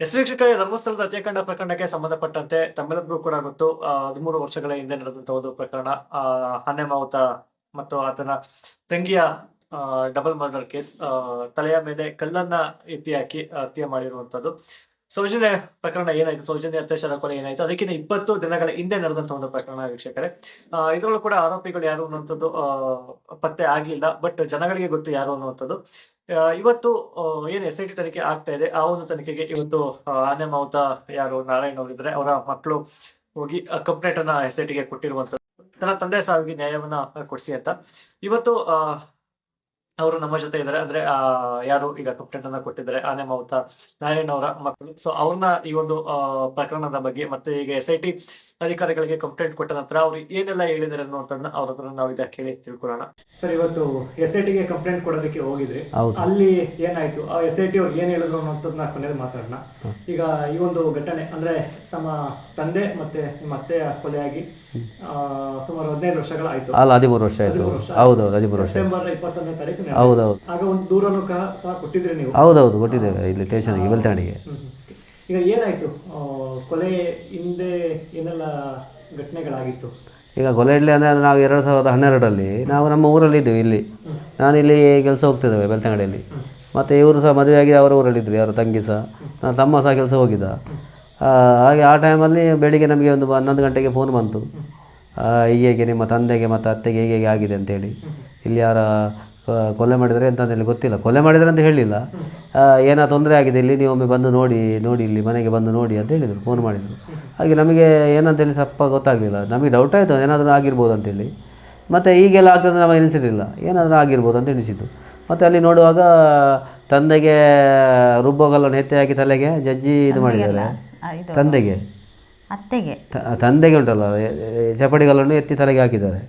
S ವೀಕ್ಷಕರೇ ಧರ್ಮಸ್ಥಳದ ಹತ್ಯಾಕಾಂಡ ಪ್ರಕರಣಕ್ಕೆ ಸಂಬಂಧಪಟ್ಟಂತೆ ತಮ್ಮೆಲ್ಲರಿಗೂ ಕೂಡ ಗೊತ್ತು ಹದಿಮೂರು ವರ್ಷಗಳ ಹಿಂದೆ ನಡೆದಂತಹ ಒಂದು ಪ್ರಕರಣ. ಆ, ಆನೆ ಮಾವುತ ಮತ್ತು ಆತನ ತಂಗಿಯ ಡಬಲ್ ಮರ್ಡರ್ ಕೇಸ್ ತಲೆಯ ಮೇಲೆ ಕಲ್ಲನ್ನ ಎತ್ತಿ ಹಾಕಿ ಹತ್ಯೆ ಮಾಡಿರುವಂತದ್ದು. ಸೌಜನ್ಯ ಪ್ರಕರಣ ಏನಾಯ್ತು? ಸೌಜನ್ಯ ಅತ್ಯಾಚಾರ ಕೊಲೆ ಏನಾಯ್ತು? ಅದಕ್ಕಿಂತ ಇಪ್ಪತ್ತು ದಿನಗಳ ಹಿಂದೆ ನಡೆದಂತಹ ಒಂದು ಪ್ರಕರಣ ವೀಕ್ಷಕರೇ. ಇದರಲ್ಲೂ ಕೂಡ ಆರೋಪಿಗಳು ಯಾರು ಅನ್ನುವಂಥದ್ದು ಪತ್ತೆ ಆಗ್ಲಿಲ್ಲ ಬಟ್ ಜನಗಳಿಗೆ ಗೊತ್ತು ಯಾರು ಅನ್ನುವಂಥದ್ದು. ಇವತ್ತು ಏನು ಎಸ್ ಐ ಟಿ ತನಿಖೆ ಆಗ್ತಾ ಇದೆ. ಆ ಒಂದು ತನಿಖೆಗೆ ಇವತ್ತು ಆನೆ ಮಾವುತ ಯಾರು ನಾರಾಯಣ್ ಅವರಿದ್ರೆ ಅವರ ಮಕ್ಕಳು ಹೋಗಿ ಕಂಪ್ಲೇಂಟ್ ಅನ್ನ ಎಸ್ ಐ ಟಿಗೆ ಕೊಟ್ಟಿರುವಂತದ್ದು. ತನ್ನ ತಂದೆ ಸಾವಿಗೆ ನ್ಯಾಯವನ್ನ ಕೊಡಿಸಿ ಅಂತ. ಇವತ್ತು ಅವರು ನಮ್ಮ ಜೊತೆ ಇದ್ದಾರೆ. ಅಂದ್ರೆ ಆ, ಯಾರು ಈಗ ಕಂಪ್ಲೇಂಟ್ ಅನ್ನ ಕೊಟ್ಟಿದ್ದಾರೆ? ಆನೆ ಮಾವುತ ನಾರಾಯಣ್ ಅವರ ಮಕ್ಕಳು. ಸೊ ಅವ್ರನ್ನ ಈ ಒಂದು ಪ್ರಕರಣದ ಬಗ್ಗೆ ಮತ್ತೆ ಈಗ ಎಸ್ ಐ ಟಿ ಅಧಿಕಾರಿಗಳಿಗೆ ಕಂಪ್ಲೇಂಟ್ ಕೊಟ್ಟ ನಂತರ ಅವ್ರು ಏನೆಲ್ಲ ಹೇಳಿದ್ದಾರೆ ಅನ್ನೋದನ್ನ ಅವ್ರ ಹತ್ರ ನಾವು ಇದಕ್ಕೆ ಕೇಳಿ ತಿಳ್ಕೊಳ್ಳೋಣ. ಸರ್ ಇವತ್ತು ಎಸ್ ಐ ಟಿಗೆ ಕಂಪ್ಲೇಂಟ್ ಕೊಡೋದಕ್ಕೆ ಹೋಗಿದ್ರಿ. ಅಲ್ಲಿ ಏನಾಯ್ತು? ಆ ಎಸ್ ಐ ಟಿ ಅವ್ರು ಏನ್ ಹೇಳಿದ್ರು ಅನ್ನೋದನ್ನ ಕೊನೆಯಲ್ಲಿ ಮಾತಾಡೋಣ. ಈಗ ಈ ಒಂದು ಘಟನೆ ಅಂದ್ರೆ ತಮ್ಮ ತಂದೆ ಮತ್ತೆ ನಿಮ್ಮ ಅತ್ತೆಯ ಕೊಲೆಯಾಗಿ ಆ, ಸುಮಾರು ಹದಿನೈದು ವರ್ಷಗಳಾಯ್ತು ಅಲ್ಲ ಹದಿಮೂರು ವರ್ಷ ಆಯ್ತು. ಹದಿಮೂರು ವರ್ಷ ಹೌದೌದು ಹದಿಮೂರು ವರ್ಷ ಸೆಪ್ಟೆಂಬರ್ ಇಪ್ಪತ್ತೊಂದನೇ ತಾರೀಕು. ಹೌದೌದು ಆಗ ಒಂದು ದೂರನು ಸಹ ಕೊಟ್ಟಿದ್ರಿ ನೀವು. ಹೌದೌದು ಕೊಟ್ಟಿದ್ದೇವೆ. ಇಲ್ಲಿ ಸ್ಟೇಷನ್ಗೆ ಬೆಳ್ತಾಣಿಗೆ ಹ್ಮ್. ಈಗ ಏನಾಯ್ತು? ಕೊಲೆ ಹಿಂದೆ ಏನೆಲ್ಲ ಘಟನೆಗಳಾಗಿತ್ತು? ಈಗ ಕೊಲೆಯಲ್ಲಿ ಅಂದರೆ ನಾವು ಎರಡು ಸಾವಿರದ ಹನ್ನೆರಡರಲ್ಲಿ ನಾವು ನಮ್ಮ ಊರಲ್ಲಿ ಇದ್ದೀವಿ ಇಲ್ಲಿ. ನಾನು ಇಲ್ಲಿ ಕೆಲಸ ಹೋಗ್ತಿದ್ದೇವೆ ಬೆಳ್ತಂಗಡಿಯಲ್ಲಿ. ಮತ್ತು ಇವರು ಸಹ ಮದುವೆಯಾಗಿ ಅವರ ಊರಲ್ಲಿದ್ದರು ಯಾರು ತಂಗಿ ಸಹ. ನನ್ನ ತಮ್ಮ ಸಹ ಕೆಲಸ ಹೋಗಿದ್ದ. ಹಾಗೆ ಆ ಟೈಮಲ್ಲಿ ಬೆಳಿಗ್ಗೆ ನಮಗೆ ಒಂದು ಹನ್ನೊಂದು ಗಂಟೆಗೆ ಫೋನ್ ಬಂತು. ಹೀಗೆ ನಿಮ್ಮ ತಂದೆಗೆ ಮತ್ತು ಅತ್ತೆಗೆ ಹೀಗೆ ಹೇಗೆ ಆಗಿದೆ ಅಂತೇಳಿ. ಇಲ್ಲಿ ಯಾರ ಕೊಲೆ ಮಾಡಿದರೆ ಅಂತ ಗೊತ್ತಿಲ್ಲ. ಕೊಲೆ ಮಾಡಿದರೆ ಅಂತ ಹೇಳಿಲ್ಲ. ಏನೋ ತೊಂದರೆ ಆಗಿದೆ ಇಲ್ಲಿ ನೀವು ಒಮ್ಮೆ ಬಂದು ನೋಡಿ ನೋಡಿ ಇಲ್ಲಿ ಮನೆಗೆ ಬಂದು ನೋಡಿ ಅಂತ ಹೇಳಿದರು ಫೋನ್ ಮಾಡಿದರು. ಹಾಗೆ ನಮಗೆ ಏನಂತೇಳಿ ಸ್ವಲ್ಪ ಗೊತ್ತಾಗಲಿಲ್ಲ. ನಮಗೆ ಡೌಟ್ ಆಯಿತು ಏನಾದರೂ ಆಗಿರ್ಬೋದು ಅಂತೇಳಿ. ಮತ್ತು ಈಗೆಲ್ಲ ಆಗ್ತದೆ ನಾವು ಎನಿಸಿರಲಿಲ್ಲ ಏನಾದರೂ ಆಗಿರ್ಬೋದು ಅಂತ ಎನಿಸಿತು ಮತ್ತು ಅಲ್ಲಿ ನೋಡುವಾಗ ತಂದೆಗೆ ರುಬ್ಬೋಗಲ್ಲನ್ನು ಎತ್ತಿ ಹಾಕಿ ತಲೆಗೆ ಜಜ್ಜಿ ಇದು ಮಾಡಿದ್ದಾರೆ. ತಂದೆಗೆ. ಅತ್ತೆಗೆ? ತಂದೆಗೆ ಉಂಟಲ್ಲ ಎ- ಎತ್ತಿ ತಲೆಗೆ ಹಾಕಿದ್ದಾರೆ.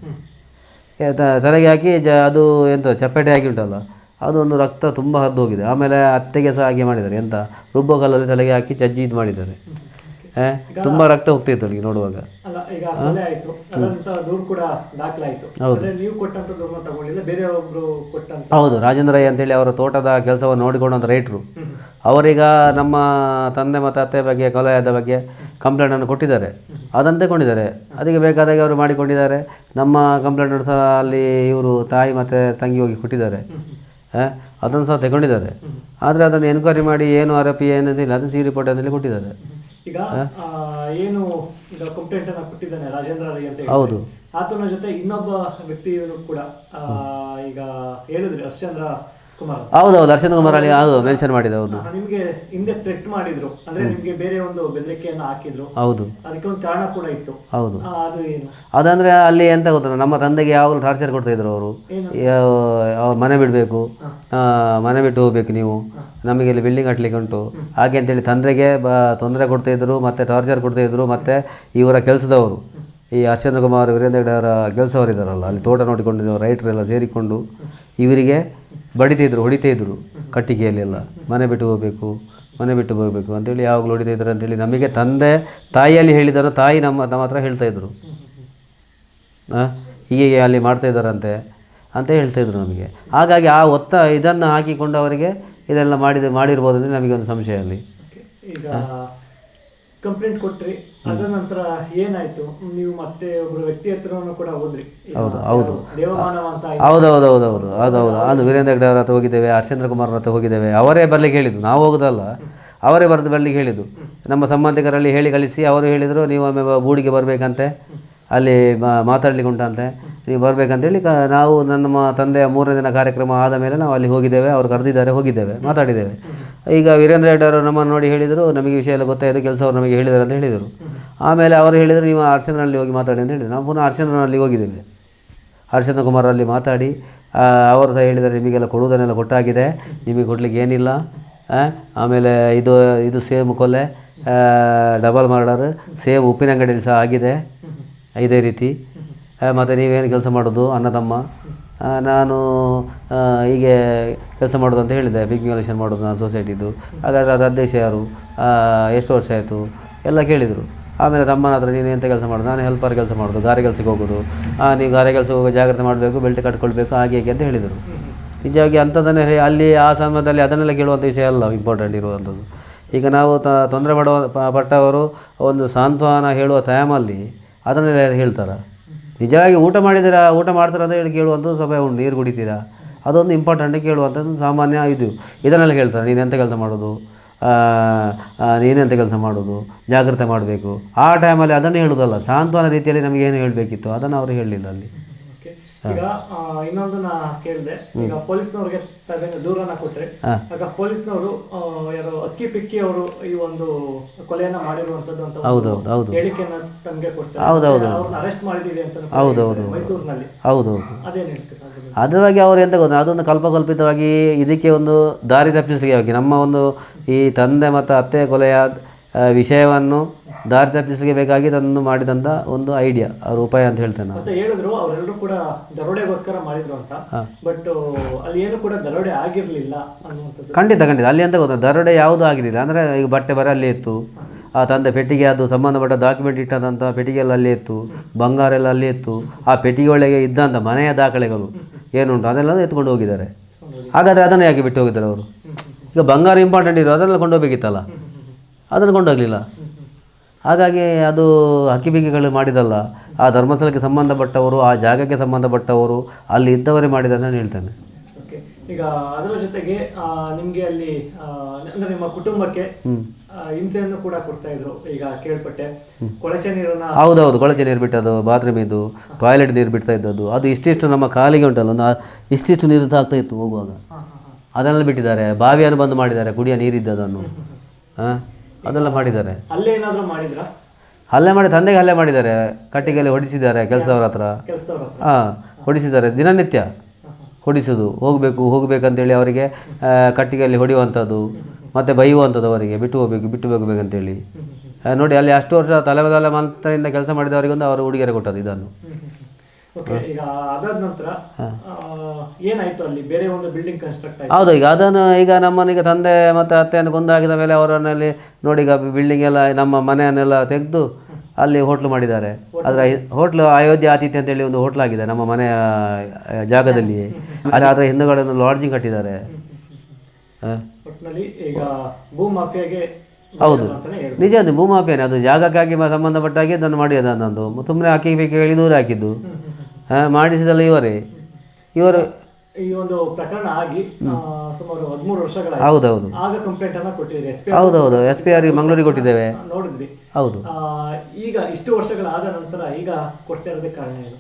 ತಲೆಗೆ ಹಾಕಿ ಜ ಅದು ಎಂತ ಚಪ್ಪಟೆ ಹಾಕಿ ಉಂಟಲ್ಲ. ಅದೊಂದು ರಕ್ತ ತುಂಬ ಹರಿದು ಹೋಗಿದೆ. ಆಮೇಲೆ ಅತ್ತೆಗೆ ಸಹ ಹಾಗೆ ಮಾಡಿದ್ದಾರೆ. ಎಂತ? ರುಬ್ಬೋ ಕಲ್ಲಲ್ಲಿ ತಲೆಗೆ ಹಾಕಿ ಚಜ್ಜಿ ಇದು ಮಾಡಿದ್ದಾರೆ. ತುಂಬ ರಕ್ತ ಹೋಗ್ತಿತ್ತು ಅವಳಿಗೆ ನೋಡುವಾಗ. ಹೌದು. ರಾಜೇಂದ್ರ ರೈ ಅಂತೇಳಿ ಅವರ ತೋಟದ ಕೆಲಸವನ್ನು ನೋಡಿಕೊಂಡಂಥ ರೈಟ್ರು. ಅವರೀಗ ನಮ್ಮ ತಂದೆ ಮತ್ತು ಅತ್ತೆ ಬಗ್ಗೆ ಕೊಲೆಯಾದ ಬಗ್ಗೆ ಕಂಪ್ಲೇಂಟನ್ನು ಕೊಟ್ಟಿದ್ದಾರೆ. ಅದನ್ನು ತಗೊಂಡಿದ್ದಾರೆ. ಅದಕ್ಕೆ ಬೇಕಾದಾಗ ಅವರು ಮಾಡಿಕೊಂಡಿದ್ದಾರೆ. ನಮ್ಮ ಕಂಪ್ಲೇಂಟನ್ನು ಸಹ ಅಲ್ಲಿ ಇವರು ತಾಯಿ ಮತ್ತು ತಂಗಿ ಹೋಗಿ ಕೊಟ್ಟಿದ್ದಾರೆ. ಅದನ್ನು ಸಹ ತಗೊಂಡಿದ್ದಾರೆ. ಆದರೆ ಅದನ್ನು ಎನ್ಕ್ವೈರಿ ಮಾಡಿ ಏನು ಆರೋಪಿ ಏನಂತಿಲ್ಲ ಅದು ಸಿ ರಿಪೋರ್ಟ್ ಅಂತೇಳಿ ಕೊಟ್ಟಿದ್ದಾರೆ. ಈಗ ಏನು ಈಗ ಕಂಪ್ಲೇಂಟ್ ಅನ್ನ ಕೊಟ್ಟಿದ್ದಾನೆ ರಾಜೇಂದ್ರ ರೈ ಅಂತ ಹೌದು. ಆತನ ಜೊತೆ ಇನ್ನೊಬ್ಬ ವ್ಯಕ್ತಿಯನ್ನು ಕೂಡ ಈಗ ಹೇಳಿದ್ರೆ ಅಂತ. ಹೌದೌದು ಅರ್ಶನ್ ಕುಮಾರ್ ಅಲ್ಲಿ ಹೌದು ಮೆನ್ಷನ್ ಮಾಡಿದೆ ಹೌದು. ನಿಮಗೆ ಹಿಂದೆ ಥ್ರೆಟ್ ಮಾಡಿದ್ರು. ಅಂದ್ರೆ ನಿಮಗೆ ಬೇರೆ ಒಂದು ಬೆದರಿಕೆಯನ್ನು ಹಾಕಿದ್ರು. ಹೌದು. ಅದಕ್ಕೆ ಒಂದು ಕಾರಣ ಕೂಡ ಇತ್ತು. ಹೌದು. ಅದು ಏನು? ಅದಂದರೆ ಅಲ್ಲಿ ಎಂತ ಗೊತ್ತಲ್ಲ ನಮ್ಮ ತಂದೆಗೆ ಯಾವಾಗಲೂ ಟಾರ್ಚರ್ ಕೊಡ್ತಾ ಇದ್ರು ಅವರು ಮನೆ ಬಿಡಬೇಕು. ಮನೆ ಬಿಟ್ಟು ಹೋಗ್ಬೇಕು ನೀವು. ನಮಗೆ ಇಲ್ಲಿ ಬಿಲ್ಡಿಂಗ್ ಕಟ್ಟಲಿಕ್ಕೆ ಉಂಟು. ಹಾಗೆ ಅಂತೇಳಿ ತಂದೆಗೆ ಬ ತೊಂದರೆ ಕೊಡ್ತಾಯಿದ್ರು ಮತ್ತೆ ಟಾರ್ಚರ್ ಕೊಡ್ತಾ ಇದ್ರು ಮತ್ತೆ ಇವರ ಕೆಲಸದವರು. ಈ ಹರ್ಷೇಂದ್ರ ಕುಮಾರ್ ವೀರೇಂದ್ರ ಗಡ ಅವರ ಕೆಲಸವರಿದ್ದಾರಲ್ಲ ಅಲ್ಲಿ ತೋಟ ನೋಡಿಕೊಂಡು ರೈಟ್ರೆಲ್ಲ ಸೇರಿಕೊಂಡು ಇವರಿಗೆ ಬಡಿತಿದ್ರು ಹೊಡಿತಾಯಿದ್ರು ಕಟ್ಟಿಗೆಯಲ್ಲೆಲ್ಲ. ಮನೆ ಬಿಟ್ಟು ಹೋಗಬೇಕು ಮನೆ ಬಿಟ್ಟು ಹೋಗಬೇಕು ಅಂತೇಳಿ ಯಾವಾಗಲೂ ಹೊಡಿತಾ ಇದ್ರು ಅಂತೇಳಿ ನಮಗೆ ತಂದೆ ತಾಯಿಯಲ್ಲಿ ಹೇಳಿದಾರೋ ತಾಯಿ ನಮ್ಮ ನಮ್ಮ ಹತ್ರ ಹೇಳ್ತಾಯಿದ್ರು ಹೀಗೆ ಅಲ್ಲಿ ಮಾಡ್ತಾ ಇದ್ದಾರಂತೆ ಅಂತ ಹೇಳ್ತಾಯಿದ್ರು ನಮಗೆ. ಹಾಗಾಗಿ ಆ ಒತ್ತ ಇದನ್ನು ಹಾಕಿಕೊಂಡು ಅವರಿಗೆ ಇದೆಲ್ಲ ಮಾಡಿದ ಮಾಡಿರ್ಬೋದು ಅಂದರೆ ನಮಗೆ ಒಂದು ಸಂಶಯ ಅಲ್ಲಿ. ಕಂಪ್ಲೇಂಟ್ ಕೊಟ್ರಿ ಅದ ನಂತರ ಏನಾಯ್ತು? ನೀವು ಮತ್ತೆ ಒಬ್ಬರು ವ್ಯಕ್ತಿ ಹತ್ರನೂ ಕೂಡ ಹೋದ್ರಿ. ಹೌದು, ಹೌದು. ದೇವಮಾನವ ಅಂತ ಆಯ್ತು. ಹೌದು ಹೌದು ಹೌದು ಹೌದು ಹೌದು ಹೌದು ಅದು ವೀರೇಂದ್ರ ಹೆಗ್ಡೆ ಅವ್ರ ಹತ್ರ ಹೋಗಿದ್ದೇವೆ ಹರ್ಷೇಂದ್ರ ಕುಮಾರ್ ಹತ್ರ ಹೋಗಿದ್ದೇವೆ. ಅವರೇ ಬರಲಿಕ್ಕೆ ಹೇಳಿದ್ದು. ನಾವು ಹೋಗೋದಲ್ಲ ಅವರೇ ಬರೆದು ಬರಲಿಕ್ಕೆ ಹೇಳಿದ್ದು. ನಮ್ಮ ಸಂಬಂಧಿಕರಲ್ಲಿ ಹೇಳಿ ಕಳಿಸಿ ಅವರು ಹೇಳಿದರು ನೀವು ಒಮ್ಮೆ ಬೂಡಿಗೆ ಬರಬೇಕಂತೆ. ಅಲ್ಲಿ ಮಾತಾಡ್ಲಿಕ್ಕೆ ಉಂಟಂತೆ. ನೀವು ಬರಬೇಕಂತೇಳಿ ಕ ನಾವು ನಮ್ಮ ತಂದೆಯ ಮೂರನೇ ದಿನ ಕಾರ್ಯಕ್ರಮ ಆದ ಮೇಲೆ ನಾವು ಅಲ್ಲಿ ಹೋಗಿದ್ದೇವೆ. ಅವ್ರು ಕರೆದಿದ್ದಾರೆ, ಹೋಗಿದ್ದೇವೆ, ಮಾತಾಡಿದ್ದೇವೆ. ಈಗ ವೀರೇಂದ್ರ ರೆಡ್ಡಿ ಅವರು ನಮ್ಮನ್ನು ನೋಡಿ ಹೇಳಿದರು, ನಮಗೆ ವಿಷಯ ಎಲ್ಲ ಗೊತ್ತಾಯಿತು ಅವರು ನಮಗೆ ಹೇಳಿದ್ದಾರೆ ಅಂತ ಹೇಳಿದರು. ಆಮೇಲೆ ಅವರು ಹೇಳಿದರು, ನೀವು ಹರ್ಷೇಂದ್ರಲ್ಲಿ ಹೋಗಿ ಮಾತಾಡಿ ಅಂತ ಹೇಳಿದರು. ನಾವು ಪುನಃ ಹರ್ಷೇಂದ್ರನಲ್ಲಿ ಹೋಗಿದ್ದೇವೆ. ಹರ್ಷೇಂದ್ರ ಕುಮಾರ್ ಅಲ್ಲಿ ಮಾತಾಡಿ ಅವರು ಸಹ ಹೇಳಿದರೆ ನಿಮಗೆಲ್ಲ ಕೊಡುವುದನ್ನೆಲ್ಲ ಕೊಟ್ಟಾಗಿದೆ, ನಿಮಗೆ ಕೊಡಲಿಕ್ಕೆ ಏನಿಲ್ಲ ಆಮೇಲೆ ಇದು ಇದು ಸೇಮ್ ಕೊಲೆ ಡಬಲ್ ಮರ್ಡರ್ ಸೇಮ್ ಉಪ್ಪಿನ ಅಂಗಡಿಯಲ್ಲಿ ಸಹ ಆಗಿದೆ, ಇದೇ ರೀತಿ. ಮತ್ತು ನೀವೇನು ಕೆಲಸ ಮಾಡೋದು? ಅಣ್ಣ, ತಮ್ಮ? ನಾನು ಹೀಗೆ ಕೆಲಸ ಮಾಡೋದು ಅಂತ ಹೇಳಿದೆ. ಬಿಗ್ ಮ್ಯೂಲೇಷನ್ ಮಾಡೋದು ನಾನು ಸೊಸೈಟಿದು ಹಾಗಾದರೆ ಅದು ಅಧ್ಯಕ್ಷ ಯಾರು? ಎಷ್ಟು ವರ್ಷ ಆಯಿತು? ಎಲ್ಲ ಕೇಳಿದರು. ಆಮೇಲೆ ತಮ್ಮನ ಹತ್ರ ನೀನು ಎಂಥ ಕೆಲಸ ಮಾಡೋದು? ನಾನು ಹೆಲ್ಪರ್ ಕೆಲಸ ಮಾಡೋದು, ಗಾರೆ ಕೆಲಸಕ್ಕೆ ಹೋಗೋದು. ನೀವು ಗಾರೆ ಕೆಲಸ ಹೋಗೋ ಜಾಗ್ರತೆ ಮಾಡಬೇಕು, ಬೆಲ್ಟ್ ಕಟ್ಕೊಳ್ಬೇಕು, ಹಾಗೆ ಹೇಗೆ ಅಂತ ಹೇಳಿದರು. ನಿಜವಾಗಿ ಅಂಥದ್ದನ್ನೇ ಅಲ್ಲಿ ಆ ಸಮಯದಲ್ಲಿ ಅದನ್ನೆಲ್ಲ ಕೇಳುವಂಥ ವಿಷಯ ಅಲ್ಲ ಇಂಪಾರ್ಟೆಂಟ್ ಇರುವಂಥದ್ದು. ಈಗ ನಾವು ತ, ತೊಂದರೆ ಪಡುವ ಪಟ್ಟವರು ಒಂದು ಸಾಂತ್ವನ ಹೇಳುವ ಟೈಮಲ್ಲಿ ಅದನ್ನೆಲ್ಲ ಹೇಳ್ತಾರೆ? ನಿಜವಾಗಿ ಊಟ ಮಾಡಿದ್ದೀರಾ, ಊಟ ಮಾಡ್ತೀರಾ ಅಂತ ಹೇಳಿ ಕೇಳುವಂಥದ್ದು ಸಭೆ ಉಂಟು, ನೀರು ಕುಡಿತೀರಾ? ಅದೊಂದು ಇಂಪಾರ್ಟೆಂಟ್ ಕೇಳುವಂಥದ್ದು ಸಾಮಾನ್ಯ ಇದು. ಇದನ್ನೆಲ್ಲ ಹೇಳ್ತಾರೆ, ನೀನು ಕೆಲಸ ಮಾಡೋದು? ನೀನೆಂಥ ಕೆಲಸ ಮಾಡೋದು? ಜಾಗ್ರತೆ ಮಾಡಬೇಕು. ಆ ಟೈಮಲ್ಲಿ ಅದನ್ನು ಹೇಳೋದಲ್ಲ, ಸಾಂತ್ವನ ರೀತಿಯಲ್ಲಿ ನಮಗೇನು ಹೇಳಬೇಕಿತ್ತು? ಅದನ್ನು ಅವರು ಹೇಳಲಿಲ್ಲ ಅಲ್ಲಿ. ಈಗ ಇನ್ನೊಂದು ನಾ ಕೇಳಿದೆ. ಈಗ ಪೊಲೀಸ್ನವ್ರಿಗೆ ದೂರನ್ನ ದೂರನ ಕೊಟ್ರೆ. ಆಗ ಪೊಲೀಸ್ನವರು ಯಾರು ಅಕ್ಕಿ ಪಿಕ್ಕಿ ಅವರು ಈ ಒಂದು ಕೊಲೆಯನ್ನ ಮಾಡಿರುವಂತದ್ದು ಅಂತ ಹೌದೌದು ಹೌದು. ಹೇಳಿಕೆಯನ್ನ ತಮಗೆ ಕೊಡ್ತಾರೆ. ಹೌದೌದು. ಅವ್ರನ್ನ ಅರೆಸ್ಟ್ ಮಾಡಿದೀವಿ ಅಂತ ಹೌದೌದು. ಮೈಸೂರಿನಲ್ಲಿ. ಹೌದೌದು. ಅದೇನು ಹೇಳ್ತೀರಾ ಅದರ ಬಗ್ಗೆ? ಅವ್ರು ಎಂತ ಗೊತ್ತಾ? ಅದೊಂದು ಕಲ್ಪಕಲ್ಪಿತವಾಗಿ ಇದಕ್ಕೆ ಒಂದು ದಾರಿ ತಪ್ಪಿಸಲಿಕ್ಕೆ ನಮ್ಮ ಒಂದು ಈ ತಂದೆ ಮತ್ತು ಅತ್ತೆ ಕೊಲೆಯ ವಿಷಯವನ್ನು ದಾರಿ ತಪ್ಪಿಸಲಿಕ್ಕೆ ಬೇಕಾಗಿ ಅದನ್ನು ಮಾಡಿದಂಥ ಒಂದು ಐಡಿಯಾ ಅವ್ರ ಉಪಾಯ ಅಂತ ಹೇಳ್ತೇನೆ ನಾನು. ಹೇಳಿದ್ರು ಅವರೆಲ್ಲರೂ ಕೂಡ ದರೋಡೆಗೋಸ್ಕರ ಮಾಡಿದ್ರು ಅಂತ. ಬಟ್ ಅಲ್ಲಿ ಏನು ಕೂಡ ದರೋಡೆ ಆಗಿರಲಿಲ್ಲ ಅನ್ನುವಂಥದ್ದು. ಖಂಡಿತ ಖಂಡಿತ. ಅಲ್ಲಿ ಅಂತ ಗೊತ್ತಾ? ದರೋಡೆ ಯಾವುದು ಆಗಿರಲಿಲ್ಲ. ಅಂದರೆ ಈಗ ಬಟ್ಟೆ ಬರ ಅಲ್ಲೇ ಇತ್ತು. ಆ ತಂದೆ ಪೆಟ್ಟಿಗೆ ಅದು ಸಂಬಂಧಪಟ್ಟ ಡಾಕ್ಯುಮೆಂಟ್ ಇಟ್ಟದಂಥ ಪೆಟ್ಟಿಗೆ ಎಲ್ಲ ಅಲ್ಲೇ ಇತ್ತು. ಬಂಗಾರ ಎಲ್ಲ ಅಲ್ಲೇ ಇತ್ತು. ಆ ಪೆಟ್ಟಿಗೆ ಒಳಗೆ ಇದ್ದಂಥ ಮನೆಯ ದಾಖಲೆಗಳು ಏನುಂಟು ಅದೆಲ್ಲ ಎತ್ಕೊಂಡು ಹೋಗಿದ್ದಾರೆ. ಹಾಗಾದರೆ ಅದನ್ನು ಯಾಕೆ ಬಿಟ್ಟು ಹೋಗಿದ್ದಾರೆ ಅವರು? ಈಗ ಬಂಗಾರ ಇಂಪಾರ್ಟೆಂಟ್ ಇರೋ ಅದನ್ನೆಲ್ಲ ಕೊಂಡೋಗ್ಬೇಕಿತ್ತಲ್ಲ? ಅದನ್ನು ಕೊಂಡೋಗಲಿಲ್ಲ. ಹಾಗಾಗಿ ಅದು ಹಕ್ಕಿಬಿಕ್ಕಿಗಳು ಮಾಡಿದಲ್ಲ ಆ ಧರ್ಮಸ್ಥಳಕ್ಕೆ ಸಂಬಂಧಪಟ್ಟವರು ಆ ಜಾಗಕ್ಕೆ ಸಂಬಂಧಪಟ್ಟವರು ಅಲ್ಲಿ ಇದ್ದವರೇ ಮಾಡಿದ ನಾನು ಹೇಳ್ತೇನೆ. ಈಗ ಅದರ ಜೊತೆಗೆ ನಿಮಗೆ ಅಲ್ಲಿ ಅಂದ್ರೆ ನಿಮ್ಮ ಕುಟುಂಬಕ್ಕೆ ಹಿಂಸೆಯನ್ನು ಕೂಡ ಕೊಡ್ತಾ ಇದ್ರು. ಈಗ ಕೇಳ್ಪಟ್ಟೆ. ಕೊಳಚೆ ನೀರನ್ನ ಹೌದೌದು ಕೊಳಚೆ ನೀರು ಬಿಟ್ಟದು ಬಾತ್ರೂಮ್ ಇದ್ದು ಟಾಯ್ಲೆಟ್ ನೀರು ಬಿಡ್ತಾ ಇದ್ದದ್ದು. ಅದು ಇಷ್ಟಿಷ್ಟು ನಮ್ಮ ಕಾಲಿಗೆ ಉಂಟಲ್ಲ ಒಂದು ಇಷ್ಟಿಷ್ಟು ನೀರು ತಾಗ್ತಾ ಇತ್ತು ಹೋಗುವಾಗ. ಅದನ್ನೆಲ್ಲ ಬಿಟ್ಟಿದ್ದಾರೆ. ಬಾವಿಯನ್ನು ಬಂದು ಮಾಡಿದ್ದಾರೆ ಕುಡಿಯ ನೀರಿದ್ದದನ್ನು. ಹಾಂ ಅದೆಲ್ಲ ಮಾಡಿದ್ದಾರೆ. ಅಲ್ಲೇ ಏನಾದ್ರು ಮಾಡಿದ್ರ? ಹಲ್ಲೆ ಮಾಡಿ ತಂದೆಗೆ ಹಲ್ಲೆ ಮಾಡಿದ್ದಾರೆ. ಕಟ್ಟಿಗೆಯಲ್ಲಿ ಹೊಡಿಸಿದ್ದಾರೆ ಕೆಲಸದವ್ರ ಹತ್ರ. ಹಾಂ ಹೊಡಿಸಿದ್ದಾರೆ. ದಿನನಿತ್ಯ ಹೊಡಿಸೋದು. ಹೋಗಬೇಕು ಹೋಗಬೇಕಂತೇಳಿ ಅವರಿಗೆ ಕಟ್ಟಿಗೆಯಲ್ಲಿ ಹೊಡೆಯುವಂಥದ್ದು ಮತ್ತು ಬೈಯುವಂಥದ್ದು ಅವರಿಗೆ ಬಿಟ್ಟು ಹೋಗಬೇಕು ಬಿಟ್ಟು ಹೋಗಬೇಕಂತೇಳಿ. ಆ, ನೋಡಿ ಅಲ್ಲಿ ಅಷ್ಟು ವರ್ಷ ತಲೆ ತಲೆ ಮಂತ್ರದಿಂದ ಕೆಲಸ ಮಾಡಿದವರಿಗೊಂದು ಅವರು ಉಡುಗೊರೆ ಕೊಟ್ಟದ್ದು ಇದನ್ನು. ಓಕೆ ಈಗ ಅದಾದ ನಂತರ ಆ, ಏನಾಯ್ತು ಅಲ್ಲಿ? ಬೇರೆ ಒಂದು ಬಿಲ್ಡಿಂಗ್ ಕನ್ಸ್ಟ್ರಕ್ಟ್ ಆಯ್ತು? ಹೌದು ಈಗ ಅದನ್ನು ಈಗ ನಮ್ಮನೀಗ ತಂದೆ ಮತ್ತು ಅತ್ತೆಯನ್ನು ಕೊಂದಾಗಿದ ಮೇಲೆ ಅವರನ್ನಲ್ಲಿ ನೋಡಿ ಈಗ ಬಿಲ್ಡಿಂಗ್ ಎಲ್ಲ ನಮ್ಮ ಮನೆಯನ್ನೆಲ್ಲ ತೆಗೆದು ಅಲ್ಲಿ ಹೋಟ್ಲು ಮಾಡಿದ್ದಾರೆ. ಅದರ ಹೋಟ್ಲು ಅಯೋಧ್ಯೆ ಆತಿಥ್ಯ ಅಂತೇಳಿ ಒಂದು ಹೋಟ್ಲ್ ಆಗಿದೆ ನಮ್ಮ ಮನೆಯ ಆ, ಜಾಗದಲ್ಲಿ ಅಲ್ಲಿ ಅದರ ಹಿಂದುಗಡೆ ಒಂದು ಲಾಡ್ಜಿಂಗ್ ಕಟ್ಟಿದ್ದಾರೆ. ಆ, ಒಟ್ಟಿನಲ್ಲಿ ಈಗ ಭೂಮಾಫಿಯಾಗೆ ಹೌದು. ನಿಜ ಅದು ಭೂಮಾಫಿಯಾನೆ. ಅದು ಜಾಗಕ್ಕಾಗಿ ಸಂಬಂಧಪಟ್ಟಾಗಿ ಅದನ್ನು ಮಾಡಿ ಅದನ್ನೊಂದು ಸುಮ್ಮನೆ ಹಾಕಿ ಬೇಕು ಹೇಳಿ ದೂರ ಹಾಕಿದ್ದು. ಮಾಡಿಸಿದಲ್ಲ ಇವರೇ. ಇವರು ಈ ಒಂದು ಪ್ರಕರಣ ಆಗಿ ಸುಮಾರು ಹದಿಮೂರು ವರ್ಷಗಳ ಹೌದೌದು. ಆಗ ಕಂಪ್ಲೇಂಟ್ ಅನ್ನ ಕೊಟ್ಟಿದ್ದೀರಿ. ಎಸ್ ಪಿ ಹೌದೌದು. ಎಸ್ ಪಿ ಆರ್ಗೆ ಮಂಗಳೂರಿಗೆ ಕೊಟ್ಟಿದ್ದೇವೆ. ನೋಡಿದ್ವಿ. ಹೌದು. ಈಗ ಇಷ್ಟು ವರ್ಷಗಳಾದ ನಂತರ ಈಗ ಕೊಡ್ತಾ ಇರೋದಕ್ಕೆ ಕಾರಣ ಏನು?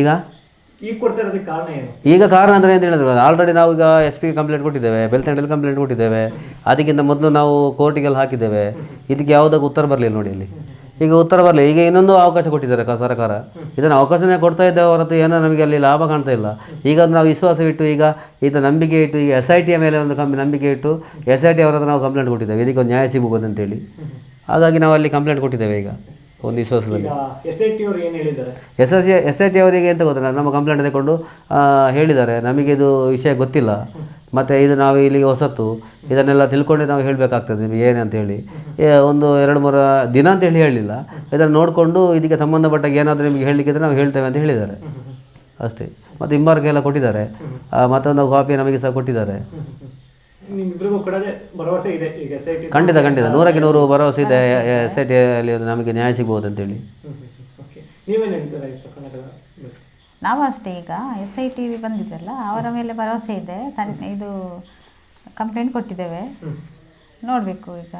ಈಗ? ಈಗ ಕೊಡ್ತಾ ಇರೋದಕ್ಕೆ ಕಾರಣ ಏನು? ಈಗ ಕಾರಣ ಅಂದರೆ ಅಂತ ಹೇಳಿದ್ರು? ಆಲ್ರೆಡಿ ನಾವು ಈಗ ಎಸ್ ಪಿ ಕಂಪ್ಲೇಂಟ್ ಕೊಟ್ಟಿದ್ದೇವೆ. ಬೆಳ್ತಂಡಲ್ಲಿ ಕಂಪ್ಲೇಂಟ್ ಕೊಟ್ಟಿದ್ದೇವೆ. ಅದಕ್ಕಿಂತ ಮೊದಲು ನಾವು ಕೋರ್ಟಿಗೆಲ್ಲ ಹಾಕಿದ್ದೇವೆ. ಇದಕ್ಕೆ ಯಾವುದಕ್ಕೂ ಉತ್ತರ ಬರಲಿಲ್ಲ ನೋಡಿ ಇಲ್ಲಿ. ಈಗ ಉತ್ತರ ಬರಲಿ. ಈಗ ಇನ್ನೊಂದು ಅವಕಾಶ ಕೊಟ್ಟಿದ್ದಾರೆ ಕ- ಸರ್ಕಾರ. ಇದನ್ನು ಅವಕಾಶನೇ ಕೊಡ್ತಾ ಇದ್ದೇವೆ ಹೊರತು ಏನೋ ನಮಗೆ ಅಲ್ಲಿ ಲಾಭ ಕಾಣ್ತಾ ಇಲ್ಲ. ಈಗ ನಾವು ವಿಶ್ವಾಸ ಇಟ್ಟು ಈಗ ಇದು ನಂಬಿಕೆ ಇಟ್ಟು ಈಗ ಎಸ್ ಐ ಟಿಯ ಮೇಲೆ ಒಂದು ಕಂಪ್ ನಂಬಿಕೆ ಇಟ್ಟು ಎಸ್ ಐ ಟಿ ಅವರ ಹತ್ರ ನಾವು ಕಂಪ್ಲೇಂಟ್ ಕೊಟ್ಟಿದ್ದೇವೆ. ಇದಕ್ಕೆ ಒಂದು ನ್ಯಾಯ ಸಿಗಬಹುದು ಅಂತೇಳಿ. ಹಾಗಾಗಿ ನಾವು ಅಲ್ಲಿ ಕಂಪ್ಲೇಂಟ್ ಕೊಟ್ಟಿದ್ದೇವೆ ಈಗ ಒಂದು ವಿಶ್ವಾಸದಲ್ಲಿ. S S S I T ಅವರಿಗೆ ಎಂತ ಗೊತ್ತಿಲ್ಲ. ನಮ್ಮ ಕಂಪ್ಲೇಂಟ್ ತಗೊಂಡು ಹೇಳಿದ್ದಾರೆ. ನಮಗೆ ಇದು ವಿಷಯ ಗೊತ್ತಿಲ್ಲ. ಮತ್ತು ಇದು ನಾವು ಇಲ್ಲಿಗೆ ಹೊಸತು ಇದನ್ನೆಲ್ಲ ತಿಳ್ಕೊಂಡೆ ನಾವು ಹೇಳಬೇಕಾಗ್ತದೆ ನಿಮಗೆ ಏನು ಅಂತೇಳಿ ಒಂದು ಎರಡು ಮೂರು ದಿನ ಅಂತ ಹೇಳಿ ಹೇಳಲಿಲ್ಲ ಇದನ್ನು ನೋಡಿಕೊಂಡು ಇದಕ್ಕೆ ಸಂಬಂಧಪಟ್ಟಾಗ ಏನಾದರೂ ನಿಮಗೆ ಹೇಳಲಿಕ್ಕಿದ್ರೆ ನಾವು ಹೇಳ್ತೇವೆ ಅಂತ ಹೇಳಿದ್ದಾರೆ. ಅಷ್ಟೇ. ಮತ್ತು ಹಿಂಬಾರ್ಗೆಲ್ಲ ಕೊಟ್ಟಿದ್ದಾರೆ. ಆ, ಮತ್ತೊಂದು ಕಾಪಿ ನಮಗೆ ಸಹ ಕೊಟ್ಟಿದ್ದಾರೆ. ಖಂಡಿತ ಖಂಡಿತ. ನೂರಕ್ಕೆ ನೂರು ಭರವಸೆ ಇದೆ ಎಸ್ ಐ ಟಿಯಲ್ಲಿ ನಮಗೆ ನ್ಯಾಯ ಸಿಗ್ಬೋದು ಅಂತೇಳಿ ನಾವು ಅಷ್ಟೇ ಈಗ ಎಸ್ ಐ ಟಿ ಬಂದಿದ್ದಲ್ಲ ಅವರ ಮೇಲೆ ಭರವಸೆ ಇದೆ. ತನ್ ಇದು ಕಂಪ್ಲೇಂಟ್ ಕೊಟ್ಟಿದ್ದೇವೆ. ನೋಡಬೇಕು ಈಗ.